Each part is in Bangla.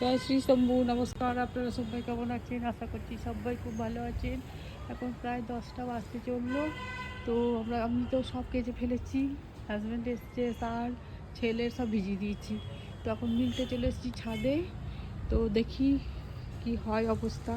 জয় শ্রী শম্ভু, নমস্কার। আপনারা সবাই কেমন আছেন? আশা করছি সবাই খুব ভালো আছেন। এখন প্রায় দশটা বাজতে চলল। তো আমরা, আমি তো সব কেজে ফেলেছি। হাজব্যান্ড এসছে তার ছেলের সব ভিজিয়ে দিয়েছি। তো এখন মিলতে চলে এসেছি ছাদে। তো দেখি কি হয় অবস্থা।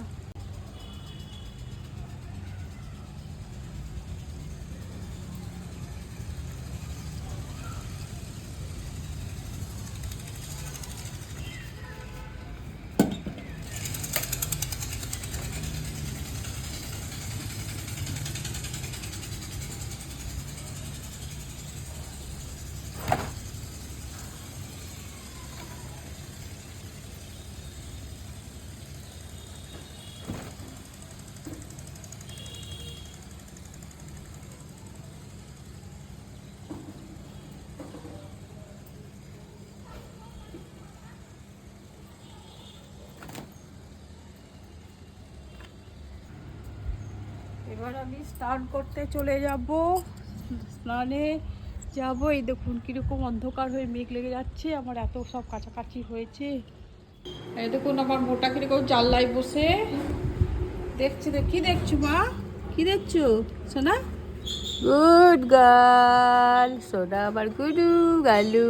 এবার আমি স্নান করতে চলে যাব। স্নানে যাব। এই দেখুন, কীরকম অন্ধকার হয়ে মেঘ লেগে যাচ্ছে। আমার এত সব কাছাকাছি হয়েছে। এই দেখুন, আমার মোটা কীরকম জানলায় বসে। দেখছি দেখ কি দেখছ মা? কি দেখছ? সোনা? গুড গাল সোনা আমার গুডু গালু।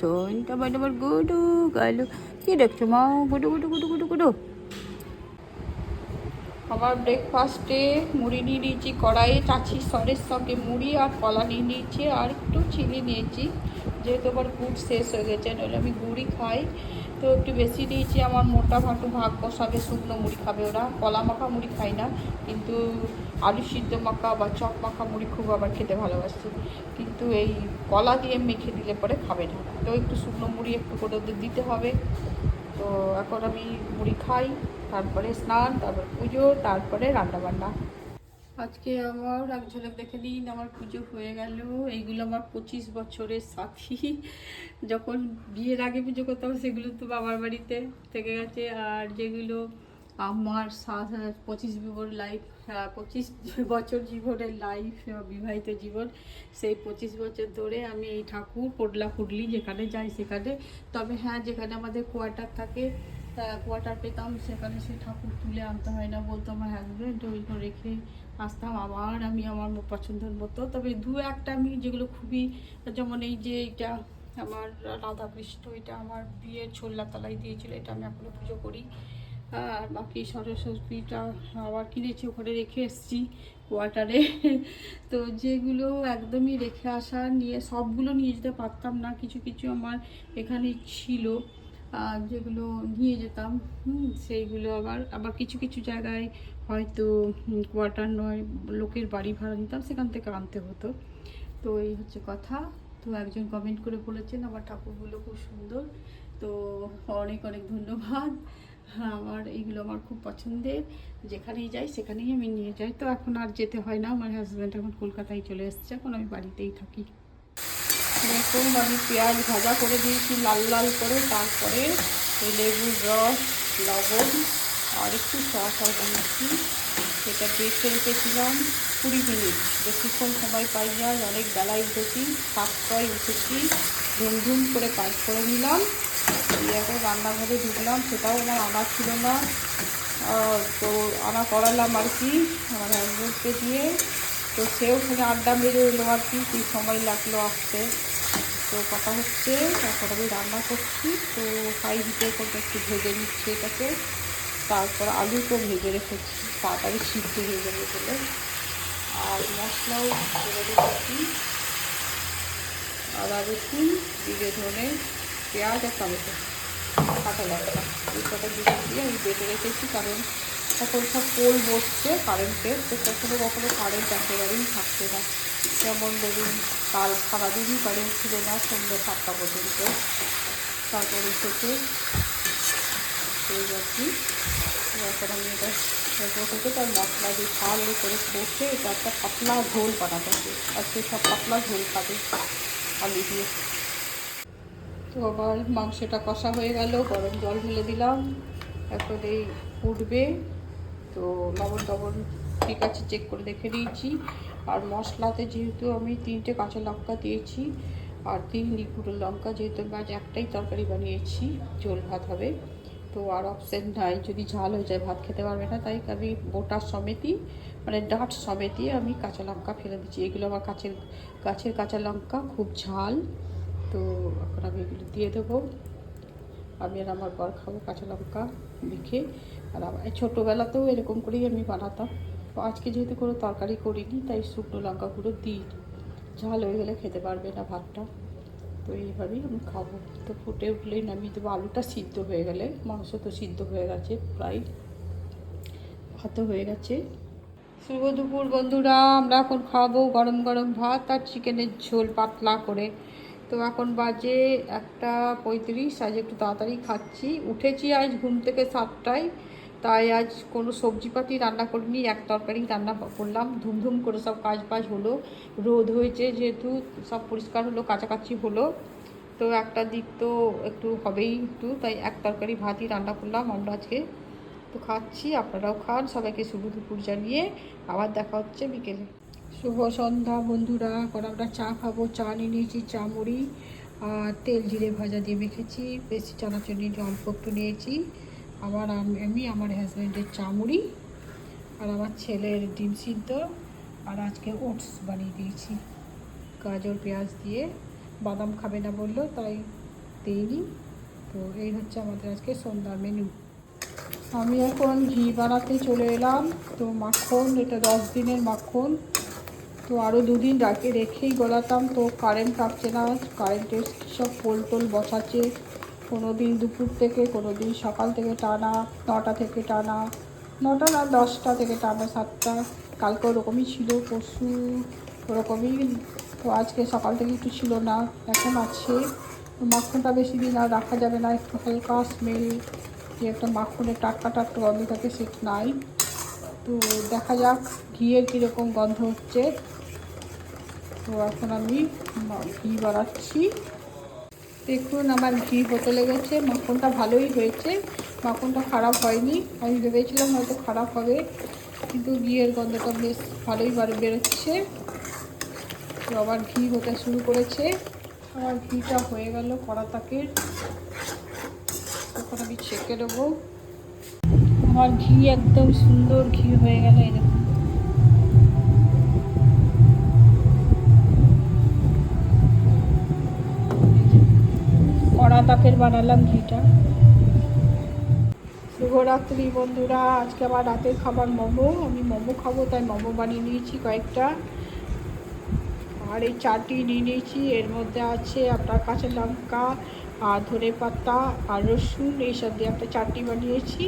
ছোনটা মানে আমার গুডু গালু। কি দেখছ মা? গুডু গুডু গুডু গুডু গুডু। আমার ব্রেকফাস্টে মুড়ি নিয়ে নিয়েছি, কড়াইয়ে চাচ্ছি সরের সঙ্গে মুড়ি আর কলা নিয়ে নিয়েছি আর একটু চিনি নিয়েছি। যেহেতু আমার গুড় শেষ হয়ে গেছে, নইলে আমি গুড়ই খাই। তো একটু বেশি নিয়েছি, আমার মোটা ভাটু ভাগ বসাবে, শুকনো মুড়ি খাবে ওরা। কলা মাখা মুড়ি খাই না, কিন্তু আলু সিদ্ধ মাখা বা চপ মাখা মুড়ি খুব আবার খেতে ভালোবাসি। কিন্তু এই কলা দিয়ে মেখে দিলে পরে খাবে না। তো একটু শুকনো মুড়ি একটু করে ওদের দিতে হবে। তো এখন আমি মুড়ি খাই। তারপরে স্নান, তারপর পুজো, তারপরে রান্নাবান্না। আজকে আমার এক ঝলক দেখে নিন, আমার পুজো হয়ে গেল। এইগুলো আমার পঁচিশ বছরের সাথী। যখন বিয়ের আগে পুজো করতাম, সেগুলো তো বাবার বাড়িতে থেকে গেছে। আর যেগুলো আমার পঁচিশ জীবন লাইফ পঁচিশ বছর জীবনের লাইফ বিবাহিত জীবন, সেই পঁচিশ বছর ধরে আমি এই ঠাকুর পোডলা ফুডলি যেখানে যাই সেখানে। তবে হ্যাঁ যেখানে আমাদের কোয়ার্টার থাকে কোয়ার্টার পেতাম, সেখানে সে ঠাকুর তুলে আনতে হয় না বলতো আমার হাজব্যান্ড ওই রেখে আসতাম। আবার আমি আমার পছন্দের মতো। তবে দু একটা আমি যেগুলো খুবই, যেমন এই যে এটা আমার রাধাকৃষ্ণ, এটা আমার বিয়ের ছোল্লা তালাই দিয়েছিল, এটা আমি এখনও পুজো করি। আর বাকি সরস্বতীটা আবার কিনেছি, ওখানে রেখে এসেছি কোয়ার্টারে তো যেগুলো একদমই রেখে আসা নিয়ে, সবগুলো নিয়ে যেতে পারতাম না। কিছু কিছু আমার এখানে ছিল। যেগুলো নিয়ে যেতাম সেইগুলো আবার আবার কিছু কিছু জায়গায় হয়তো কোয়ার্টার নয়, লোকের বাড়ি ভাড়া নিতাম, সেখান থেকে আনতে হতো। তো এই হচ্ছে কথা। তো একজন কমেন্ট করে বলেছেন, আমার ঠাকুরগুলো খুব সুন্দর। তো অনেক অনেক ধন্যবাদ। আমার এইগুলো আমার খুব পছন্দের। যেখানেই যাই, সেখানেই আমি নিয়ে যাই। তো এখন আর যেতে হয় না। আমার হাজব্যান্ড এখন কলকাতায় চলে এসছে। এখন আমি বাড়িতেই থাকি। দেখুন আমি পেঁয়াজ ভাজা করে দিয়েছি, লাল লাল করে। তারপরে লেবুর রস, লবণ আর একটু সস দিয়েছি সেটা বেছে রেখেছিলাম কুড়ি মিনিট। বেশিক্ষণ সময় পাই যায় অনেক বেলায় উঠেছি সাতটায় উঠেছি ধুমধুম করে কাজ করে নিলাম। এখন রান্নাঘরে ঢুকলাম, সেটাও আমার আনা ছিল না। তো আনা করালাম আর কি আমার হাজবেন্ডকে দিয়ে। তো সেও ওখানে আড্ডা মেরে এলো আর কি সময় লাগল আসতে। তো কথা হচ্ছে, তারপর আমি রান্না করছি। তো হাই হিটে করে একটু ভেজে নিচ্ছি এটাকে। তারপর আলুটো ভেজে রেখেছি, তাড়াতাড়ি সিদ্ধ হয়ে যাবে বলে। আর মশলাও ছেড়ে রেখেছি। আদা রসুন, জিরে, ধনে, পেঁয়াজ আর টমেটো। কাঁচা লঙ্কা। এই কটা দিয়ে আমি বেটে রেখেছি, কারণ এখন সব পোল বসছে কারেন্টের তো কখনো কখনো কারেন্ট একেবারেই থাকছে না। যেমন ধরুন, কাল সারাদিনই কারেন্ট ছিল না, সন্ধ্যে সাতটা পর্যন্ত। তারপরে থেকে সেই যাচ্ছি। এখন আমি এটা এরপর থেকে তার মশলা দিয়ে ভালো করে কষে এটা একটা পাতলা ঝোল বানাতে হবে। আজকে সব পাতলা ঝোল খাবে আলু দিয়ে। তো আবার মাংসটা কষা হয়ে গেল, গরম জল ঢেলে দিলাম। এখন এই ফুটবে তো লবণ টবণ ঠিক আছে চেক করে দেখে দিয়েছি আর মশলাতে যেহেতু আমি তিনটে কাঁচা লঙ্কা দিয়েছি, আর তিন গুঁড়ো লঙ্কা যেহেতু আজ একটাই তরকারি বানিয়েছি, ঝোল ভাত হবে। তো আর অপশন নাই, যদি ঝাল হয়ে যায়, ভাত খেতে পারবে না, তাই আমি বোটার সমেতই মানে ডাট সমেতই আমি কাঁচা লঙ্কা ফেলে দিচ্ছি এগুলো আমার কাছের গাছের কাঁচা লঙ্কা, খুব ঝাল। তো এখন আমি এগুলো দিয়ে দেবো। আমি আর আমার বর খাব কাঁচা লঙ্কা মেখে। আর আমার ছোটোবেলাতেও এরকম করেই আমি বানাতাম। তো আজকে যেহেতু কোনো তরকারি করিনি, তাই শুকনো লঙ্কাগুলো দিই। ঝাল হয়ে গেলে খেতে পারবে না ভাতটা। তো এইভাবেই আমি খাব। তো ফুটে উঠলেই নামিয়ে দেবো আলুটা সিদ্ধ হয়ে গেলে, মাংস তো সিদ্ধ হয়ে গেছে প্রায়। ভাতও হয়ে গেছে। শুভ দুপুর বন্ধুরা, আমরা এখন খাব গরম গরম ভাত আর চিকেনের ঝোল পাতলা করে। তো এখন বাজে একটা পঁয়ত্রিশ, আজ একটু তাড়াতাড়ি খাচ্ছি। উঠেছি আজ ঘুম থেকে সাতটায়, তাই আজ কোনো সবজিপাতি রান্না করিনি, এক তরকারি রান্না করলাম। ধুমধুম করে সব কাজ বাজ হলো। রোদ হয়েছে যেহেতু, সব পরিষ্কার হলো, কাছাকাছি হলো। তো একটা দিক তো একটু হবেই একটু, তাই এক তরকারি ভাতই রান্না করলাম আমরা আজকে। তো খাচ্ছি, আপনারাও খান, সবাইকে শুভ দুপুর জানিয়ে। আবার দেখা হচ্ছে বিকেলে। শুভ সন্ধ্যা বন্ধুরা। এখন আমরা চা খাব। চা নিয়ে নিয়েছি চা মুড়ি আর তেল জিরে ভাজা দিয়ে মেখেছি। বেশি চানাচুর নিয়ে, অল্প একটু নিয়েছি। আবার আম- আমি আমার হাজব্যান্ডের চা মুড়ি আর আমার ছেলের ডিম সিদ্ধ আর আজকে ওটস বানিয়ে দিয়েছি। গাজর, পেঁয়াজ দিয়ে। বাদাম খাবে না বলল, তাই দিইনি। তো এই হচ্ছে আমাদের আজকে সন্ধ্যার মেনু আমি এখন ঘি বানাতে চলে এলাম। তো মাখন, এটা দশ দিনের মাখন। তো আরও দুদিন রাখে রেখেই গলাতাম, তো কারেন্ট থাকছে না কারেন্টের সব পোল টোল বসাচ্ছে। কোনো দিন দুপুর থেকে কোনো দিন সকাল থেকে টানা, নটা থেকে টানা, নটা না দশটা থেকে টানা সাতটা। কালকে ওরকমই ছিল, পরশু ওরকমই। তো আজকে সকাল থেকে একটু ছিল না, এখন আছে। মাখনটা বেশি দিন আর রাখা যাবে না, একটু হালকা স্মেল যে একটা মাখনের টাটকা টাটকা গন্ধ থাকে সেটা নাই। তো দেখা যাক, ঘিয়ের কীরকম গন্ধ হচ্ছে। তো এখন আমি ঘি বানাচ্ছি। দেখুন, আমার ঘি হতে লেগেছে। মাখনটা ভালোই হয়েছে। মাখনটা খারাপ হয়নি। আমি ভেবেছিলাম হয়তো খারাপ হবে, কিন্তু ঘিয়ের গন্ধটা বেশ ভালোই বার, বেরোচ্ছে। তো আবার ঘি হতে শুরু করেছে। আমার ঘিটা হয়ে গেল কড়াতাকের তখন আমি ছেঁকে দেবো আমার ঘি একদম সুন্দর ঘি হয়ে গেল, এই তাকের বানালাম ঘিটা। শুভরাত্রি বন্ধুরা, আজকে আবার রাতের খাবার মোমো। আমি মোমো খাব, তাই মোমো বানিয়ে নিয়েছি কয়েকটা। আর এই চাটনি নিয়ে নিয়েছি। এর মধ্যে আছে আপনার কাঁচা লঙ্কা, আর ধনে পাতা, আর রসুন এইসব দিয়ে একটা চাটনি বানিয়েছি।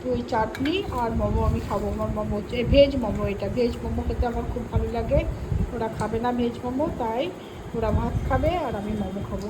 তো ওই চাটনি আর মোমো আমি খাব। আমার মোমো হচ্ছে ভেজ মোমো এটা। ভেজ মোমো খেতে আমার খুব ভালো লাগে। ওরা খাবে না ভেজ মোমো, তাই ওরা ভাত খাবে আর আমি মোমো খাব।